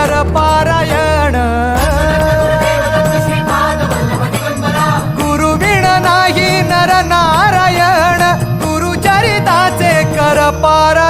चरिताचे कर पारायण. गुरु विण नाही नर नारायण. गुरु चरिताचे कर पारायण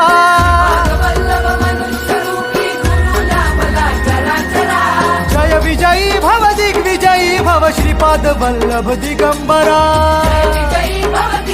भव भव श्रीपाद वल्लभ दिगंबरा। जय भव